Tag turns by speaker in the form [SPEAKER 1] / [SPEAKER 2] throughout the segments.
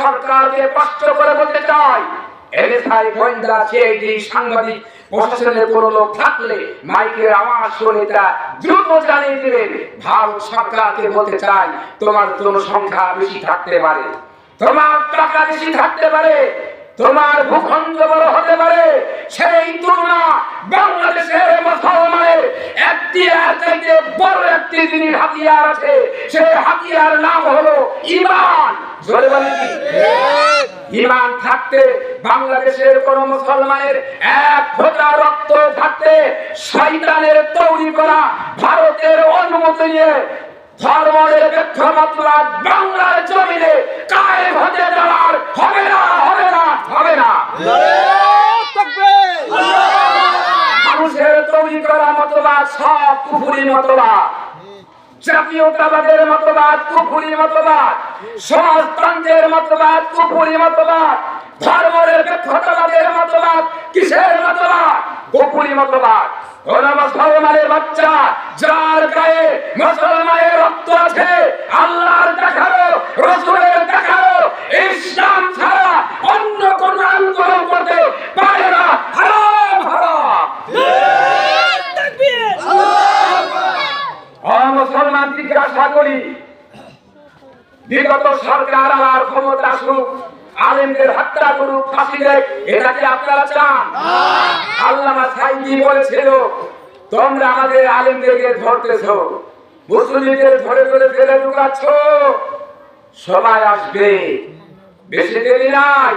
[SPEAKER 1] সরকারকে কষ্ট করে বলতে চাই। এনএসআই গোয়েন্দা, সিআইডি, সাংবাদিক, প্রশাসনের কোন লোক থাকলে মাইকের আওয়াজ শুনে তা দ্রুত জানিয়ে দিবেন। ভারত সরকারকে বলতে চাই, তোমার জনসংখ্যা বেশি থাকতে পারে। তোমার টাকা বেশি থাকতে পারে, তোমার ভূখণ্ড বড় হতে পারে। সেই তুলনা বাংলাদেশের মুসলমানের একটি চাইতে বড় একটি জিনিস হাতিয়ার আছে, সেই হাতিয়ার নাম হলো ইমান জোরে বলেন কি? ইমান থাকতে বাংলাদেশের কোন মুসলমানের এক ফোঁটা রক্ত থাকতে শয়তানের তৈরি করা ভারতের অনুমতি নিয়ে ধর্মের প্রেক্ষাপটরা বাংলার জমিনে কায়েম হতে দেওয়ার হবে না হবে না হবে না। মানুষের তৈরি করা মতবাদ সব কুফুরি মতবাদ। জাতীয়তাবাদের মতবাদ, কুফুরি মতবাদ, সমাজতন্ত্রের মতবাদ, কুফুরি মতবাদ, ধর্মের ব্যর্থতাবাদের মতবাদ, কিসের মতবাদ? কুফুরি মতবাদ। মুসলমানের বাচ্চা, যার গায়ে মুসলমানের রক্ত আছে, আল্লাহর দেখানো রসুলের দেখানো ইসলাম ছাড়া অন্য কোন আন্দোলন করতে পারে না হারাম হারাম ও মুসলমান জিজ্ঞাসা করি বিগত সরকার আর ক্ষমতা আলেমদের হত্যা করুক, ফাঁসি এটা কি আপনারা চান? আল্লামা সাইদি বলেছিল, তোমরা আমাদের আলেমদেরকে ধরতেছো মুসলিমদের ধরে ধরে ফেলে ঢুকাচ্ছ সময় আসবে, বেশি দেরি নাই।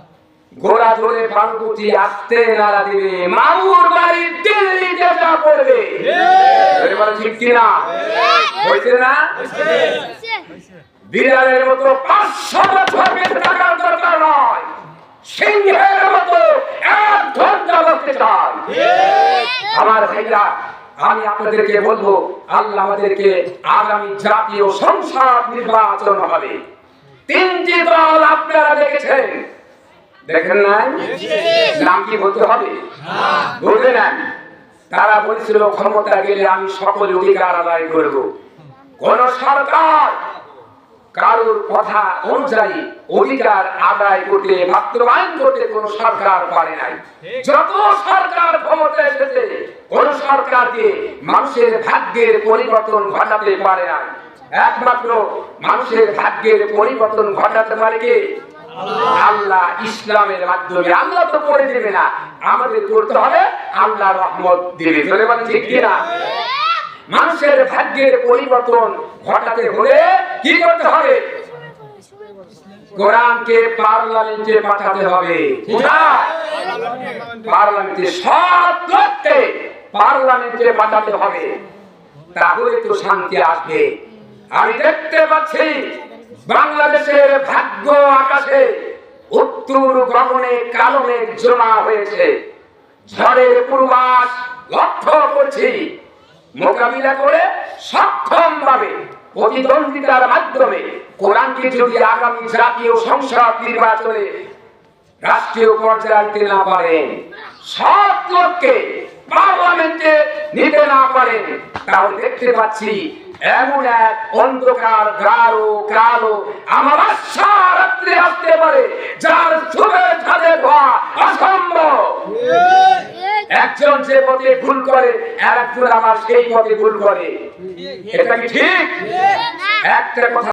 [SPEAKER 1] গোড়া ধরে বারুকুটি আসতে নাড়া দিবে। মামুর বাড়ি দিল্লিতে যা পড়বে। এবারে ঠিক কিনা? হয়েছে না? বিড়ালের মতো পাঁচশো বছর বেঁচে থাকার দরকার নয়। সিংহের মতো এক ঘণ্টা বসতে আমার ভাইরা আমি আপনাদেরকে বলব আল্লাহ আমাদেরকে আগামী জাতীয় সংসদ নির্বাচন হবে। তিনটি দল আপনারা দেখেছেন। দেখেন নাই? নাম কি বলতে হবে? না। তারা বলেছিল, ক্ষমতা গেলে আমি সকল অধিকার আদায় করব। কোন সরকার কারোর কথা অনুযায়ী অধিকার আদায় করতে বাস্তবায়ন করতে কোন সরকার পারে নাই। যত সরকার ক্ষমতা এসেছে, কোন সরকারকে মানুষের ভাগ্যের পরিবর্তন ঘটাতে পারে নাই। একমাত্র মানুষের ভাগ্যের পরিবর্তন ঘটাতে পারে কে? আল্লাহ ইসলামের মাধ্যমে আল্লাহ তো করে দেবে না। আমাদের করতে হবে আল্লাহ রহমত দেবে। ধরে বলেন ঠিক কিনা? মানুষের ভাগ্যের পরিবর্তন ঘটাতে হলে কি করতে হবে? কোরআনকে পার্লামেন্টে পাঠাতে হবে। পার্লামেন্টে সব লোককে পার্লামেন্টে পাঠাতে হবে। তাহলে তো শান্তি আসবে। আমি দেখতে পাচ্ছি বাংলাদেশের ভাগ্য আকাশে উত্তর কালো মেঘ জমা হয়েছে। ঝড়ের পূর্বাস লক্ষ্য করছি। মোকাবিলা করে সক্ষম ভাবে প্রতিদ্বন্দ্বিতার মাধ্যমে কোরআনকে যদি আগামী জাতীয় সংসদ নির্বাচনে রাষ্ট্রীয় পর্যায়ে আনতে না পারেন সব লোককে পার্লামেন্টে নিতে না পারেন তাও দেখতে পাচ্ছি এমন এক অন্ধকার গাঢ় কালো আমার রাত্রি আসতে পারে যার ছুবে ছাদে ধোয়া অসম্ভব। একজন যে পথে ভুল করে আর একজন আমার সেই পথে ভুল করে। এটা কি ঠিক। একটা কথা